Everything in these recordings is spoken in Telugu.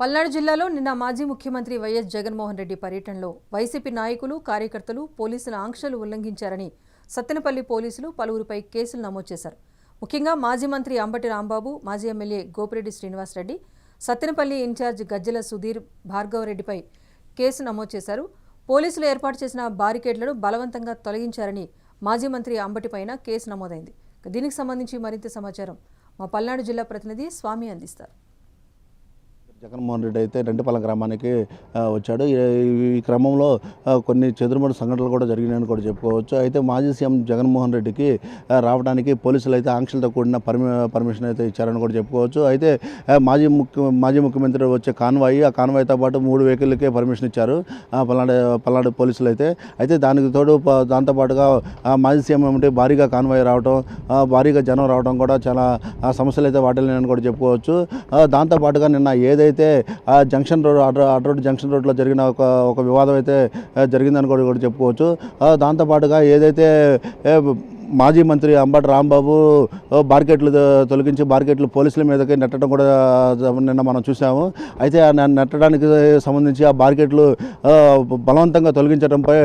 పల్నాడు జిల్లాలో నిన్న మాజీ ముఖ్యమంత్రి వైఎస్ జగన్మోహన్ రెడ్డి పర్యటనలో వైసీపీ నాయకులు కార్యకర్తలు పోలీసుల ఆంక్షలు ఉల్లంఘించారని సత్తెనపల్లి పోలీసులు పలువురిపై కేసులు నమోదు చేశారు. ముఖ్యంగా మాజీ మంత్రి అంబటి రాంబాబు మాజీ ఎమ్మెల్యే గోపిరెడ్డి శ్రీనివాసరెడ్డి సత్తెనపల్లి ఇన్ఛార్జ్ గజ్జల సుధీర్ భార్గవరెడ్డిపై కేసు నమోదు చేశారు. పోలీసులు ఏర్పాటు చేసిన బారికేడ్లను బలవంతంగా తొలగించారని మాజీ మంత్రి అంబటిపైన కేసు నమోదైంది. దీనికి సంబంధించి మరింత సమాచారం మా పల్నాడు జిల్లా ప్రతినిధి స్వామి అందిస్తారు. జగన్మోహన్ రెడ్డి అయితే రెంటిపాలెం గ్రామానికి వచ్చాడు. ఈ క్రమంలో కొన్ని చెదురుమడు సంఘటనలు కూడా జరిగినాయని కూడా చెప్పుకోవచ్చు. అయితే మాజీ సీఎం జగన్మోహన్ రెడ్డికి రావడానికి పోలీసులు అయితే ఆంక్షలతో కూడిన పర్మి పర్మిషన్ అయితే ఇచ్చారని కూడా చెప్పుకోవచ్చు. అయితే మాజీ ముఖ్య మాజీ ముఖ్యమంత్రి వచ్చే కాన్వాయి ఆ కాన్వాయ్తో పాటు మూడు వెహికల్కే పర్మిషన్ ఇచ్చారు పల్నాడు పల్నాడు పోలీసులు అయితే అయితే దానికి తోడు దాంతోపాటుగా మాజీ సీఎం ఏమంటే భారీగా కాన్వాయ్ రావడం భారీగా జనం రావడం కూడా చాలా సమస్యలు అయితే వాటిల్ని కూడా చెప్పుకోవచ్చు. దాంతోపాటుగా నిన్న ఏదైతే ఆ జంక్షన్ రోడ్ అటు రోడ్ జంక్షన్ రోడ్లో జరిగిన ఒక ఒక వివాదం అయితే జరిగిందని కూడా కూడా చెప్పుకోవచ్చు. దాంతోపాటుగా ఏదైతే మాజీ మంత్రి అంబటి రాంబాబు ఆ, బార్కెట్లు తొలగించి బార్కెట్లు పోలీసుల మీదకి నెట్టడం కూడా నిన్న మనం చూసాము అయితే ఆ నెట్టడానికి సంబంధించి ఆ బార్కెట్లు బలవంతంగా తొలగించడంపై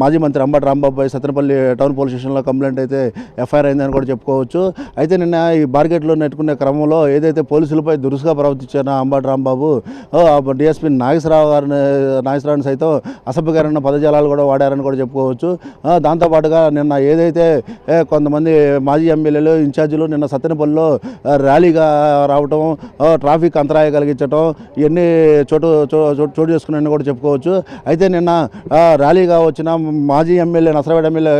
మాజీ మంత్రి అంబటి రాంబాబుపై సత్రపల్లి టౌన్ పోలీస్ స్టేషన్లో కంప్లైంట్ అయితే ఎఫ్ఐఆర్ అయిందని కూడా చెప్పుకోవచ్చు. అయితే నిన్న ఈ బార్కెట్లో నెట్టుకునే క్రమంలో ఏదైతే పోలీసులపై దురుసుగా ప్రవర్తించిన అంబటి రాంబాబు డిఎస్పీ నాగేశ్వరరావు గారిని నాగేశ్వరరావుని సైతం అసభ్యకరమైన పదజాలాలు కూడా వాడారని కూడా చెప్పుకోవచ్చు. దాంతోపాటుగా నిన్న ఏదైతే అయితే కొంతమంది మాజీ ఎమ్మెల్యేలు ఇన్ఛార్జీలు నిన్న సత్తెనపల్లిలో ర్యాలీగా రావటం ట్రాఫిక్ అంతరాయం కలిగించడం ఇవన్నీ చోటు చో- చోటు చోటు చేసుకున్నాయని కూడా చెప్పుకోవచ్చు. అయితే నిన్న ర్యాలీగా వచ్చిన మాజీ ఎమ్మెల్యే నసరవాడ ఎమ్మెల్యే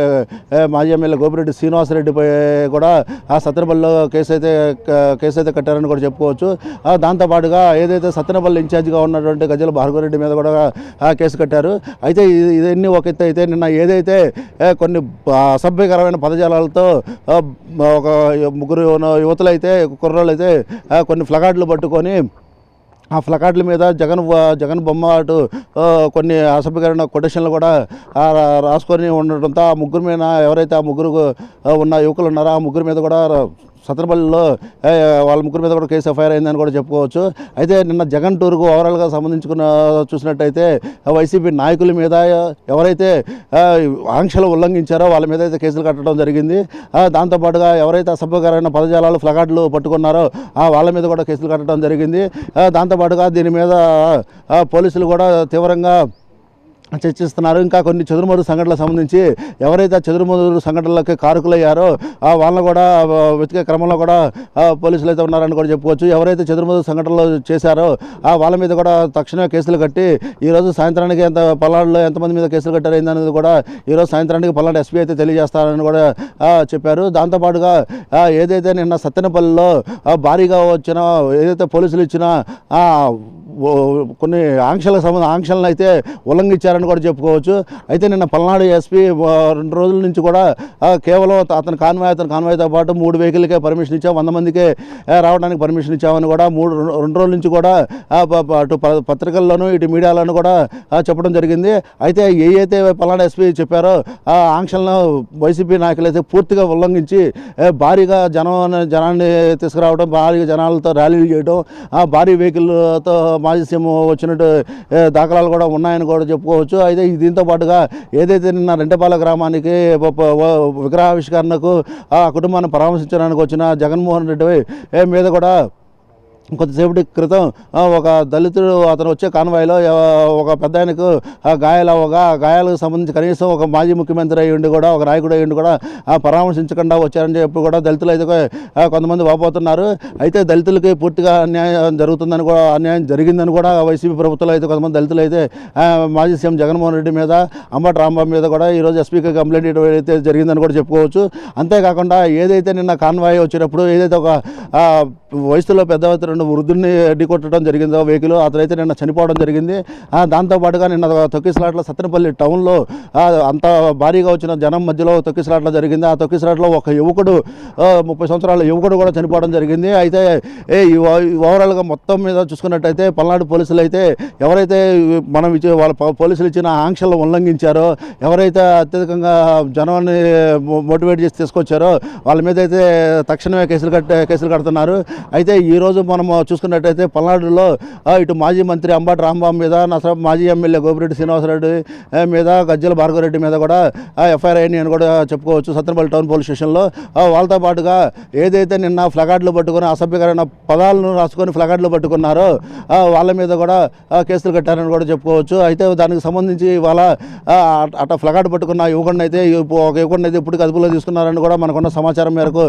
మాజీ ఎమ్మెల్యే గోపిరెడ్డి శ్రీనివాసరెడ్డిపై కూడా ఆ సత్తెనపల్లిలో కేసు అయితే కేసు అయితే కట్టారని కూడా చెప్పుకోవచ్చు. దాంతోపాటుగా ఏదైతే సత్తెనపల్లి ఇన్ఛార్జిగా ఉన్నటువంటి గజల భార్గవరెడ్డి మీద కూడా కేసు కట్టారు. అయితే ఇది- ఇదన్నీ ఒక అయితే నిన్న ఏదైతే కొన్ని బ- అసభ్యకరమైన పదజాలాలతో ఒక ముగ్గురు యువతలైతే అయితే కుర్రోళ్ళు అయితే కొన్ని ఫ్లగార్డులు పట్టుకొని ఆ ఫ్లకార్డుల మీద జగన్ జగన్ బొమ్మ అటు కొన్ని అసభ్యకరమైన కొటేషన్లు కూడా రాసుకొని ఉండటంతో ఆ ముగ్గురు మీద ఎవరైతే ఆ ముగ్గురు ఉన్న యువకులు ఉన్నారో ఆ ముగ్గురు మీద కూడా సత్రపల్లిలో వాళ్ళ ముగ్గురు మీద కూడా కేసు ఎఫ్ఐఆర్ అయిందని కూడా చెప్పుకోవచ్చు. అయితే నిన్న జగన్ టూర్కు ఓవరాల్గా సంబంధించుకున్న చూసినట్టయితే వైసీపీ నాయకుల మీద ఎవరైతే ఆంక్షలు ఉల్లంఘించారో వాళ్ళ మీద అయితే కేసులు కట్టడం జరిగింది. దాంతోపాటుగా ఎవరైతే అసభ్యకరమైన పదజాలాలు ఫ్లగార్డులు పట్టుకున్నారో వాళ్ళ మీద కూడా కేసులు కట్టడం జరిగింది. దాంతోపాటుగా దీని మీద పోలీసులు కూడా తీవ్రంగా చర్చిస్తున్నారు. ఇంకా కొన్ని చెదురుమదురు సంఘటనలకు సంబంధించి ఎవరైతే ఆ సంఘటనలకు కారకులయ్యారో ఆ వాళ్ళని కూడా వెతికే క్రమంలో కూడా పోలీసులు అయితే ఉన్నారని కూడా చెప్పుకోవచ్చు. ఎవరైతే చెదురుమదురు సంఘటనలు చేశారో ఆ వాళ్ళ మీద కూడా తక్షణమే కేసులు కట్టి ఈరోజు సాయంత్రానికి ఎంత పల్నాడులో ఎంతమంది మీద కేసులు కట్టారు ఏందనేది కూడా ఈరోజు సాయంత్రానికి పల్నాడు ఎస్పీ అయితే తెలియజేస్తారని కూడా చెప్పారు. దాంతోపాటుగా ఏదైతే నిన్న సత్తెనపల్లిలో భారీగా వచ్చిన ఏదైతే పోలీసులు ఇచ్చిన కొన్ని ఆంక్షలకు సంబంధ ఆంక్షలను అయితే ఉల్లంఘించారని కూడా చెప్పుకోవచ్చు. అయితే నిన్న పల్నాడు ఎస్పీ రెండు రోజుల నుంచి కూడా కేవలం అతని కాన్వాయ్ అతని కాన్వాయ్తో పాటు మూడు వెహికల్కే పర్మిషన్ ఇచ్చాం. వంద మందికే రావడానికి పర్మిషన్ ఇచ్చామని కూడా మూడు రెండు రోజుల నుంచి కూడా అటు ప- పత్రికల్లోనూ ఇటు మీడియాలోనూ కూడా చెప్పడం జరిగింది. అయితే ఏ అయితే పల్నాడు ఎస్పీ చెప్పారో ఆ ఆంక్షలను వైసీపీ నాయకులు అయితే పూర్తిగా ఉల్లంఘించి భారీగా జనం జనాన్ని తీసుకురావడం భారీగా జనాలతో ర్యాలీలు చేయడం భారీ వెహికల్తో మా మాజీ సీఎం వచ్చినట్టు దాఖలాలు కూడా ఉన్నాయని కూడా చెప్పుకోవచ్చు. అయితే దీంతో పాటుగా ఏదైతే నిన్న రెంటపాల గ్రామానికి విగ్రహావిష్కరణకు ఆ కుటుంబాన్ని పరామర్శించడానికి వచ్చిన జగన్మోహన్ రెడ్డి మీద కూడా కొద్దిసేపటి క్రితం ఒక దళితుడు అతను వచ్చే కాన్వాయ్లో ఒక పెద్ద ఆయనకు గాయాలు అవ్వగా గాయాలకు సంబంధించి కనీసం ఒక మాజీ ముఖ్యమంత్రి అయ్యుండి కూడా ఒక నాయకుడు అయ్యుండి కూడా పరామర్శించకుండా వచ్చారని చెప్పి కూడా దళితులు అయితే కొంతమంది వాపోతున్నారు. అయితే దళితులకి పూర్తిగా అన్యాయం జరుగుతుందని కూడా అన్యాయం జరిగిందని కూడా వైసీపీ ప్రభుత్వంలో అయితే కొంతమంది దళితులు అయితే మాజీ సీఎం జగన్మోహన్ రెడ్డి మీద అంబటి రాంబాబు మీద కూడా ఈరోజు ఎస్పీకి కంప్లైంట్ అయితే జరిగిందని కూడా చెప్పుకోవచ్చు. అంతేకాకుండా ఏదైతే నిన్న కాన్వాయ్ వచ్చినప్పుడు ఏదైతే ఒక వయసులో పెద్ద రెండు వృద్ధుల్ని ఢీకొట్టడం జరిగిందో. వెహికల్ అతనైతే నిన్న చనిపోవడం జరిగింది. దాంతోపాటుగా నిన్న తొక్కిసలాట్లో సత్తెనపల్లి టౌన్లో అంత భారీగా వచ్చిన జనం మధ్యలో తొక్కిసలాట్లో జరిగింది. ఆ తొక్కిసలాట్లో ఒక యువకుడు ముప్పై సంవత్సరాల యువకుడు కూడా చనిపోవడం జరిగింది. అయితే ఓవరాల్గా మొత్తం మీద చూసుకున్నట్టయితే పల్నాడు పోలీసులు అయితే ఎవరైతే మనం ఇచ్చే వాళ్ళ పోలీసులు ఇచ్చిన ఆంక్షలను ఉల్లంఘించారో ఎవరైతే అత్యధికంగా జనాన్ని మోటివేట్ చేసి తీసుకొచ్చారో వాళ్ళ మీద అయితే తక్షణమే కేసులు కట్టే కేసులు కడుతున్నారు. అయితే ఈరోజు మనం మనం చూసుకున్నట్టయితే పల్నాడులో ఇటు మాజీ మంత్రి అంబాటి రాంబాబు మీద మాజీ ఎమ్మెల్యే గోపిరెడ్డి శ్రీనివాసరెడ్డి మీద గజ్జల భార్గవరెడ్డి మీద కూడా ఎఫ్ఐఆర్ అయిన అని కూడా చెప్పుకోవచ్చు సత్తెనపల్లి టౌన్ పోలీస్ స్టేషన్లో. వాళ్ళతో పాటుగా ఏదైతే నిన్న ఫ్లగార్డులు పట్టుకొని అసభ్యకరమైన పదాలను రాసుకొని ఫ్లగార్డులు పట్టుకున్నారో వాళ్ళ మీద కూడా కేసులు కట్టారని కూడా చెప్పుకోవచ్చు. అయితే దానికి సంబంధించి ఇవాళ అట్ట ఫ్లగార్డు పట్టుకున్న యువకుడిని అయితే ఒక యువకుడిని అయితే ఇప్పుడు అదుపులో తీసుకున్నారని కూడా మనకున్న సమాచారం మేరకు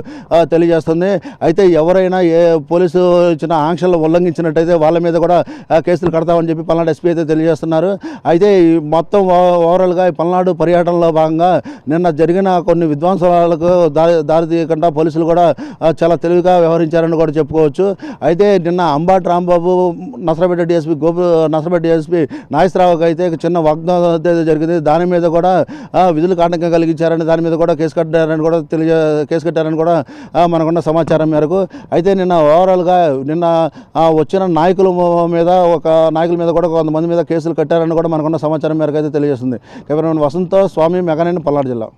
తెలియజేస్తుంది. అయితే ఎవరైనా ఏ పోలీసు వచ్చిన ఆంక్షలు ఉల్లంఘించినట్టయితే వాళ్ళ మీద కూడా కేసులు కడతామని చెప్పి పల్నాడు ఎస్పీ అయితే తెలియజేస్తున్నారు. అయితే మొత్తం ఓ- ఓవరాల్గా ఈ పల్నాడు పర్యటనలో భాగంగా నిన్న జరిగిన కొన్ని విధ్వంసాలకు దారి దారి తీయకుండా పోలీసులు కూడా చాలా తెలివిగా వ్యవహరించారని కూడా చెప్పుకోవచ్చు. అయితే నిన్న అంబాటి రాంబాబు నసరపేట డిఎస్పీ గోపు నసరపేట డిఎస్పీ నాగేశ్వరరావుకి అయితే చిన్న వాగ్దానం జరిగింది. దాని మీద కూడా విధులు కాటంకం కలిగించారని దాని మీద కూడా కేసు కట్టారని కూడా తెలియ కేసు కట్టారని కూడా మనకున్న సమాచారం మేరకు. అయితే నిన్న ఓవరాల్గా నిన్న ఆ, వచ్చిన నాయకుల మీద ఒక నాయకుల మీద కూడా కొంతమంది మీద కేసులు కట్టారని కూడా మనకున్న సమాచారం మేరకు అయితే తెలియజేస్తుంది. కెమెరామెన్ వసంత స్వామి మెగానేని పల్నాడు జిల్లా.